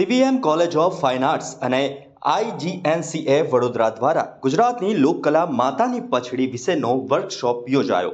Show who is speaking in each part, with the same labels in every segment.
Speaker 1: CVM college of fine arts અને IGNCA Vadodara દ્વારા ગુજરાતની લોકકલા માતાની પછડી વિશેનો વર્કશોપ યોજાયો.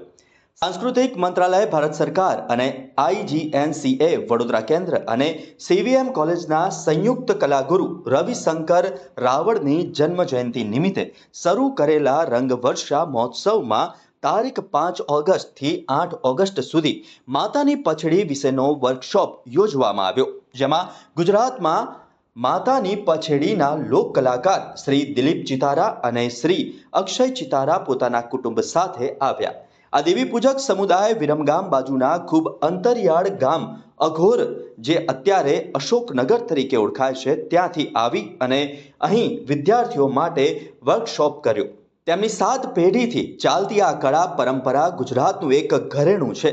Speaker 1: સાંસ્કૃતિક મંત્રાલય, ભારત સરકાર અને આઈજીએનસીએ વડોદરા કેન્દ્ર અને સીવીએમ કોલેજના સંયુક્ત કલાગુરુ રવિશંકર રાવળની જન્મ જયંતિ નિમિત્તે શરૂ કરેલા રંગવર્ષા મહોત્સવમાં તારીખ પાંચ ઓગસ્ટથી આઠ ઓગસ્ટ સુધી માતાની પછડી વિશેનો વર્કશોપ યોજવામાં આવ્યો. જેમાં ગુજરાતમાં માતાની પછેડીના લોક કલાકાર શ્રી દિલીપ ચિતારા અને શ્રી અક્ષય ચિતારા પોતાના કુટુંબ સાથે આવ્યા. આ દેવી પૂજક સમુદાય વિરમગામ બાજુના ખૂબ અંતરિયાળ ગામ અઘોર, જે અત્યારે અશોકનગર તરીકે ઓળખાય છે, ત્યાંથી આવી અને અહીં વિદ્યાર્થીઓ માટે વર્કશોપ કર્યો. તેમની સાત પેઢીથી ચાલતી આ કળા પરંપરા ગુજરાતનું એક ઘરેણું છે.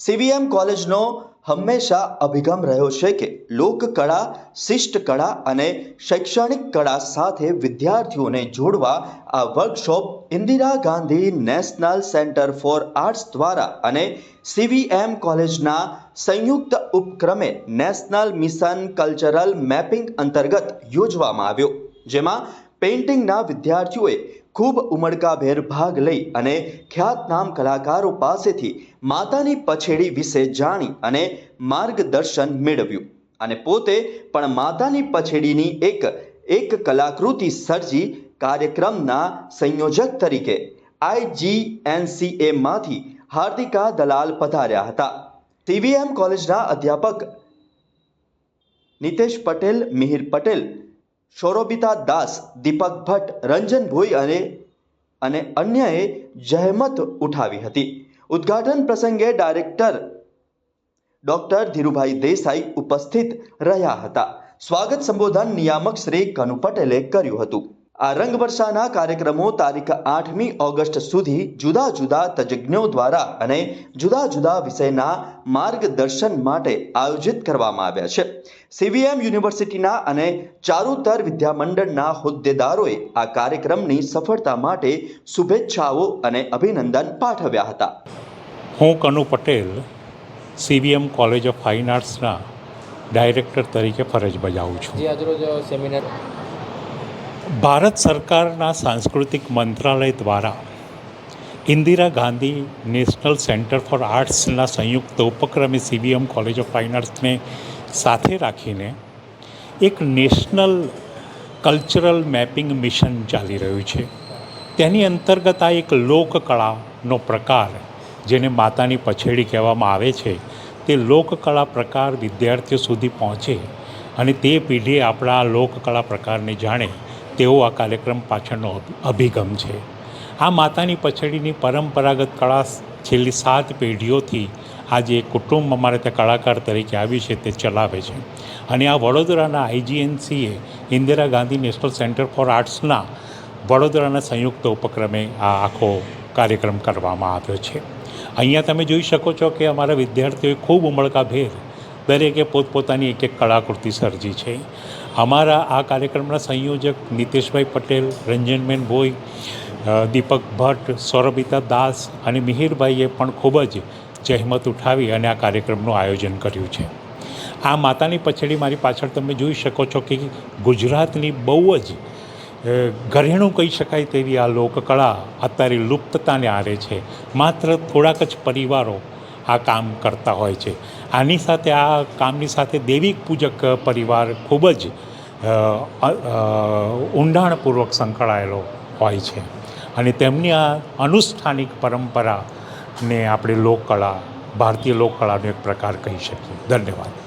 Speaker 1: સીવીએમ કોલેજનો હંમેશા અભિગમ રહ્યો છે કે લોકકળા શિષ્ટ કળા અને શૈક્ષણિક કળા સાથે વિદ્યાર્થીઓને જોડવા આ workshop Indira Gandhi national centre for arts દ્વારા અને સીવીએમ કોલેજના સંયુક્ત ઉપક્રમે નેશનલ મિશન કલ્ચરલ મેપિંગ અંતર્ગત યોજવામાં આવ્યો. જેમાં પેઇન્ટિંગના વિદ્યાર્થીઓએ ખૂબ ઉમળકાભેર ભાગ લઈ અને ખ્યાતનામ કલાકારો પાસેથી માતાની પછેડી વિશે જાણી અને માર્ગદર્શન મેળવ્યું. અને પોતે પણ માતાની પછેડીની એક એક કલાકૃતિ સર્જી કાર્યક્રમના સંયોજક તરીકે આઈજીએનસીએમાંથી હાર્દિકા દલાલ પધાર્યા હતા. સીવીએમ કોલેજના અધ્યાપક નિતેશ પટેલ, મિહિર પટેલ શોરોબિતા દાસ, દીપક ભટ્ટ, રંજન ભોઈ અને અને અન્યએ જહેમત ઉઠાવી હતી. ઉદ્ઘાટન પ્રસંગે ડાયરેક્ટર ડોક્ટર ધીરુભાઈ દેસાઈ ઉપસ્થિત રહ્યા હતા. સ્વાગત સંબોધન નિયામક શ્રી કનુ પટેલે કર્યું હતું. આ રંગવર્ષાના કાર્યક્રમો તારીખ આઠમી ઓગસ્ટ સુધી જુદા જુદા તજજ્ઞો દ્વારા અને જુદા જુદા વિષયના માર્ગદર્શન માટે આયોજિત કરવામાં આવ્યા છે. સીવીએમ યુનિવર્સિટીના અને ચારુતર વિદ્યામંડળના હોદ્દેદારોએ આ કાર્યક્રમની સફળતા માટે શુભેચ્છાઓ અને અભિનંદન પાઠવ્યા હતા.
Speaker 2: હું Kanu Patel CVM college of fine આર્ટ્સના director તરીકે ફરજ બજાવું છું.
Speaker 3: આજરોજ સેમિનાર
Speaker 2: ભારત સરકારના સાંસ્કૃતિક મંત્રાલય દ્વારા Indira Gandhi national centre for આર્ટ્સના સંયુક્ત ઉપક્રમે સીબીએમ કોલેજ ઓફ ફાઇન આર્ટ્સને સાથે રાખીને એક નેશનલ કલ્ચરલ મેપિંગ મિશન ચાલી રહ્યું છે. તેની અંતર્ગત આ એક લોકકળાનો પ્રકાર જેને માતાની પછેડી કહેવામાં આવે છે, તે લોકકળા પ્રકાર વિદ્યાર્થીઓ સુધી પહોંચે અને તે પેઢી આપણા લોકકળા પ્રકારને જાણે તેવો આ કાર્યક્રમ પાછળનો અભિગમ છે. આ માતાની પછડીની પરંપરાગત કળા છેલ્લી સાત પેઢીઓથી આજે કુટુંબ અમારે ત્યાં કલાકાર તરીકે આવ્યું છે, તે ચલાવે છે. અને આ વડોદરાના IGNCA Indira Gandhi national centre for આર્ટ્સના વડોદરાના સંયુક્ત ઉપક્રમે આ આખો કાર્યક્રમ કરવામાં આવ્યો છે. અહીંયા તમે જોઈ શકો છો કે અમારા વિદ્યાર્થીઓએ ખૂબ ઉમળકાભેર દરેકે પોતપોતાની એક એક કળાકૃતિ સર્જી છે. અમારા આ કાર્યક્રમના સંયોજક નીતેશભાઈ પટેલ, રંજનબેન ભોઈ દીપક ભટ્ટ, સૌરભિતા દાસ અને મિહિરભાઈએ પણ ખૂબ જ જહેમત ઉઠાવી અને આ કાર્યક્રમનું આયોજન કર્યું છે. આ માતાની પછડી મારી પાછળ તમે જોઈ શકો છો કે ગુજરાતની બહુ જ ઘરેણું કહી શકાય તેવી આ લોકકળા અત્યારે લુપ્તતાને આરે છે. માત્ર થોડાક જ પરિવારો આ કામ કરતા હોય છે. આની સાથે આ કામની સાથે દૈવિક પૂજક પરિવાર ખૂબ જ ઊંડાણપૂર્વક સંકળાયેલો હોય છે. અને તેમની આ અનુષ્ઠાનિક પરંપરાને આપણે લોકકળા, ભારતીય લોકકળાનો એક પ્રકાર કહી શકીએ. ધન્યવાદ.